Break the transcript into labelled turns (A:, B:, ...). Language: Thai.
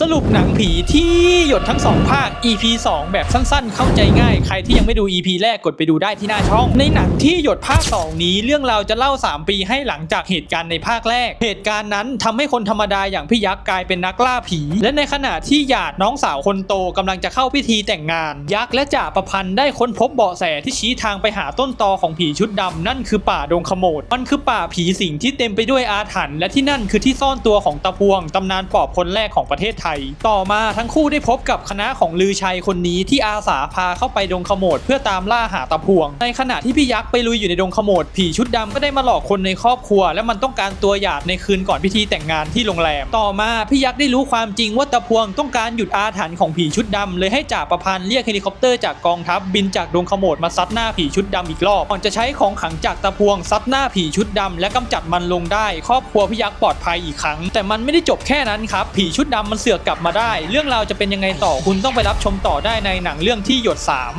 A: สรุปหนังผีที่หยดทั้งสองภาค EP 2 แบบสั้นๆ เข้าใจง่าย ใครที่ยังไม่ดู EP แรกกดไปดูได้ที่หน้าช่อง ในหนังที่หยดภาค 2 นี้เรื่องราวจะเล่า 3 ปีให้หลังจากเหตุการณ์ในภาคแรก เหตุการณ์นั้นทำให้คนธรรมดาอย่างพี่ยักษ์กลายเป็นนักล่าผี และในขณะที่หยาดน้องสาวคนโตกำลังจะเข้าพิธีแต่งงาน ยักษ์และจ่าประพันธ์ได้ค้นพบเบาะแสที่ชี้ทางไปหาต้นตอของผีชุดดำนั่นคือป่าดงขโมดมันคือป่าผีสิงที่เต็มไปด้วยอาถรรพ์และที่นั่นคือที่ซ่อนตัวของตะพวงตำนานปอบคนแรกของประเทศไทย ต่อมาทั้งคู่ได้พบกับคณะของลือชัยคนนี้ที่อาสาพาเข้าไปดงขโมดเพื่อตามล่าหาตะพวง ในขณะที่พี่ยักษ์ไปลุยอยู่ในดงขโมดผีชุดดำก็ได้มาหลอกคนในครอบครัว และมันต้องการตัวหยาดในคืนก่อนพิธีแต่งงานที่โรงแรม ต่อมาพี่ยักษ์ได้รู้ความจริงว่าตะพวงต้องการหยุดอาถรรพ์ของผีชุดดำเลยให้จ่าประพันธ์เรียกเฮลิคอปเตอร์จากกองทัพบินจากดงขโมดมาซัดหน้าผีชุดดำอีกรอบก่อนจะใช้ของขังจากตะพวงซัดหน้าผีชุดดำและกำจัดมันลงได้ ครอบครัวพี่ยักษ์ปลอดภัยอีกครั้ง แต่มันไม่ได้จบแค่นั้นครับผีชุดดำมันเสือกกลับมาได้ เรื่องราวจะเป็นยังไงต่อคุณต้องไปรับชมต่อได้ในหนังเรื่องที่หยดสาม